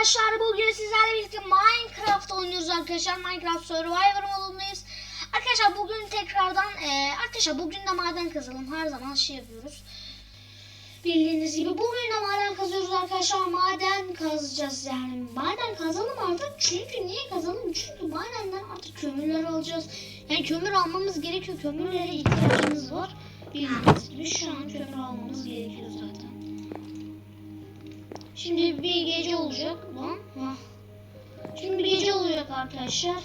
arkadaşlar bugün sizlerle birlikte Minecraft oynuyoruz arkadaşlar. Minecraft Survivor modundayız. Arkadaşlar bugün tekrardan e, arkadaşlar bugün de maden kazalım. Her zaman şey yapıyoruz. Bildiğiniz gibi bugün de maden kazıyoruz arkadaşlar. Maden kazacağız yani. Maden kazalım artık. Çünkü niye kazalım? Çünkü madenden artık kömürleri alacağız. Yani kömür almamız gerekiyor. Kömürlere ihtiyacımız var. Bildiğiniz gibi şu an kömür almamız gerekiyor zaten. Şimdi bir gece olacak. Hah. Şimdi bir gece olacak arkadaşlar.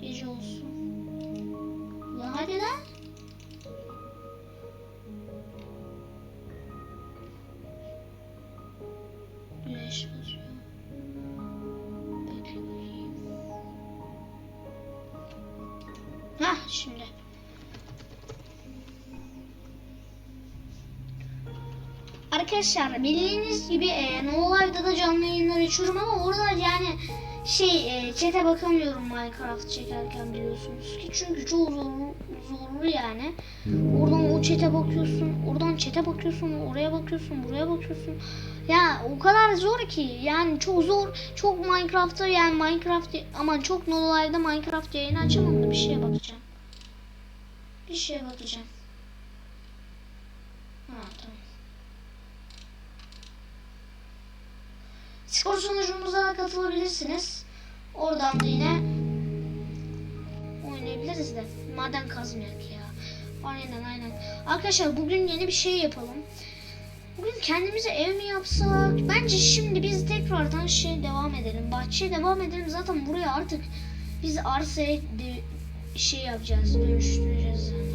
Gece olsun. Lan hadi lan. Güneş batıyor. Hah şimdi. Arkadaşlar bildiğiniz gibi e, No Live'da da canlı yayınlar açıyorum ama orada yani şey e, chat'e bakamıyorum Minecraft çekerken biliyorsunuz ki çünkü çok zorlu, zorlu yani. Oradan o chat'e bakıyorsun, oradan chat'e bakıyorsun, oraya bakıyorsun, buraya bakıyorsun. Ya o kadar zor ki yani çok zor. Çok Minecraft'ta yani Minecraft ama çok No Live'da Minecraft yayını açamam da bir şeye bakacağım. Bir şeye bakacağım. Ha tamam. Skor sunucumuza katılabilirsiniz. Oradan da yine oynayabiliriz de. Maden kazmayak ya. Aynen aynen. Arkadaşlar bugün yeni bir şey yapalım. Bugün kendimize ev mi yapsak? Bence şimdi biz tekrardan şey devam edelim. Bahçeye devam edelim. Zaten buraya artık biz arsaya şey yapacağız. Dönüştüreceğiz yani.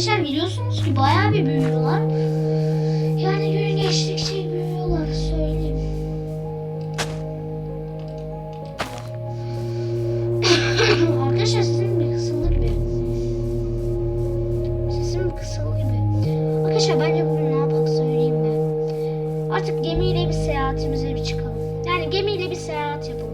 Arkadaşlar biliyorsunuz ki bayağı bir büyüyorlar. Yani gün geçtikçe büyüyorlar söyleyeyim. Arkadaşlar sesim bir kısıldı gibi. Sesim bir kısıldı gibi. Arkadaşlar bence bugün ne yapak söyleyeyim mi? Artık gemiyle bir seyahatimize bir çıkalım. Yani gemiyle bir seyahat yapalım.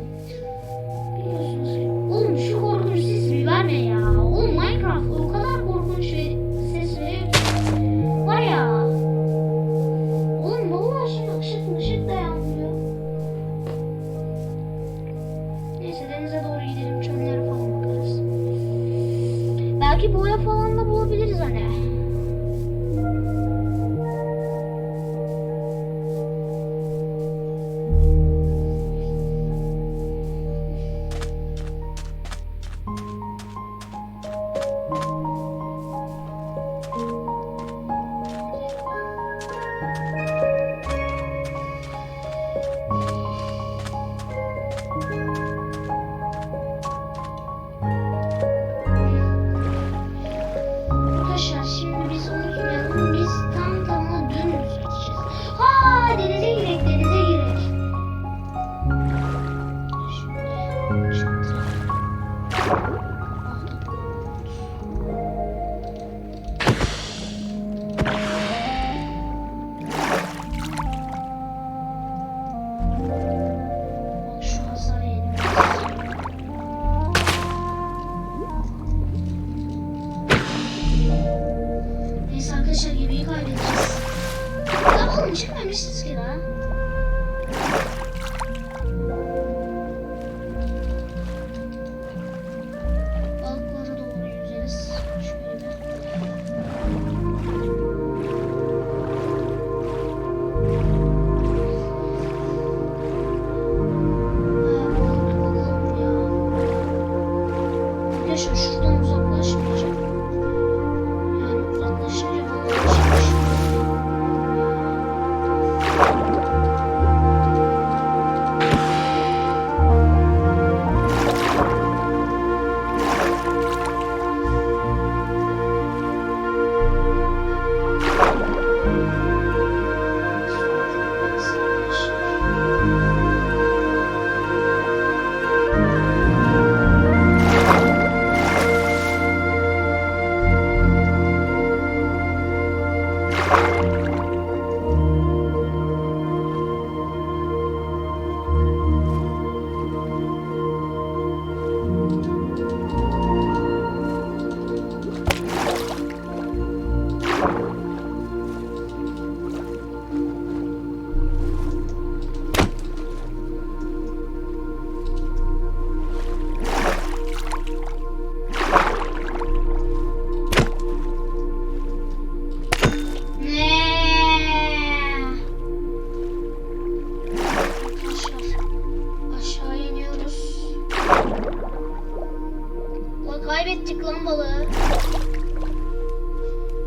Kaybettik lan balığı.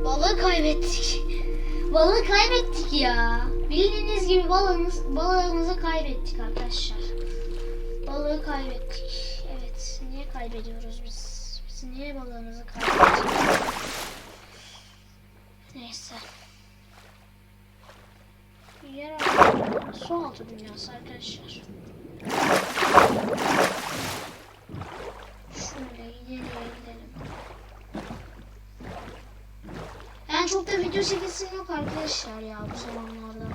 Balığı kaybettik. Balığı kaybettik ya. Bildiğiniz gibi balığımız, balığımızı kaybettik arkadaşlar. Balığı kaybettik. Evet. Niye kaybediyoruz biz? Biz niye balığımızı kaybettik? Neyse. Yer altı, su altı dünyası arkadaşlar. Çok da video çekesim yok arkadaşlar ya bu zamanlarda.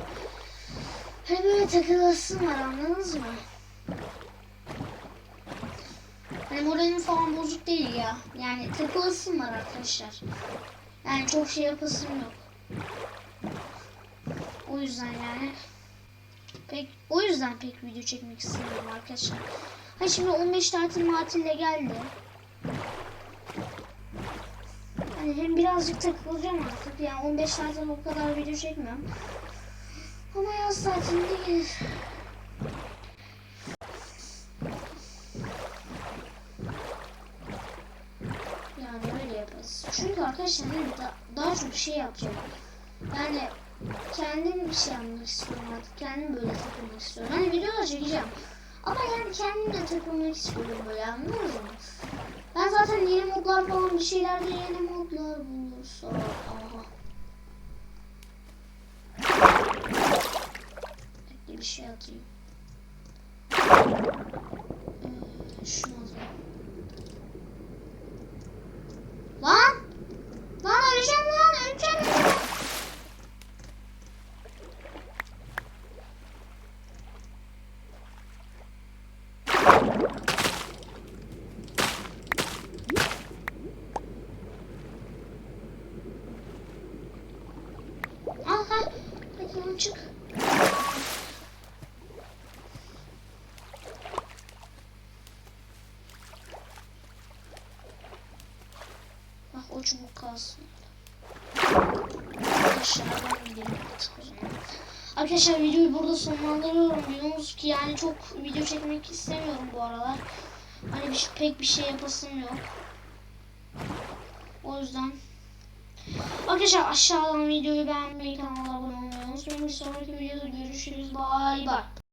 Hani böyle takılasım var anladınız mı? Hani moralim falan bozuk değil ya. Yani takılasım var arkadaşlar. Yani çok şey yapasım yok. O yüzden yani pek o yüzden pek video çekmek istemiyorum arkadaşlar. Ha şimdi 15 tatil matille geldi. Hem birazcık takılacağım artık. Yani 15 tatil o kadar video çekmem. Ama yaz tatilinde gelir. Yani öyle yaparız. Çünkü arkadaşlar hani da, daha çok şey yapacağım. Yani kendim bir şey yapmak istiyorum artık. Kendim böyle takılmak istiyorum. Hani videolar çekeceğim. Ama yani kendim de takılmak istiyorum böyle anladınız mı? Ben zaten yeni modlar falan bir şeylerde yeni modlar bulursa. Aha. Bir şey atayım. Ee, şunu atayım. Lan! Lan öleceğim lan öleceğim. öleceğim. Al ha. Hadi lan çık. Bak o çubuk kalsın. Arkadaşlar videoyu burada sonlandırıyorum. Biliyorsunuz ki yani çok video çekmek istemiyorum bu aralar. Hani bir, pek bir şey yapasım yok. O yüzden Arkadaşlar aşağıdan videoyu beğenmeyi, kanala abone olmayı unutmayın. Bir sonraki videoda görüşürüz. Bye bye.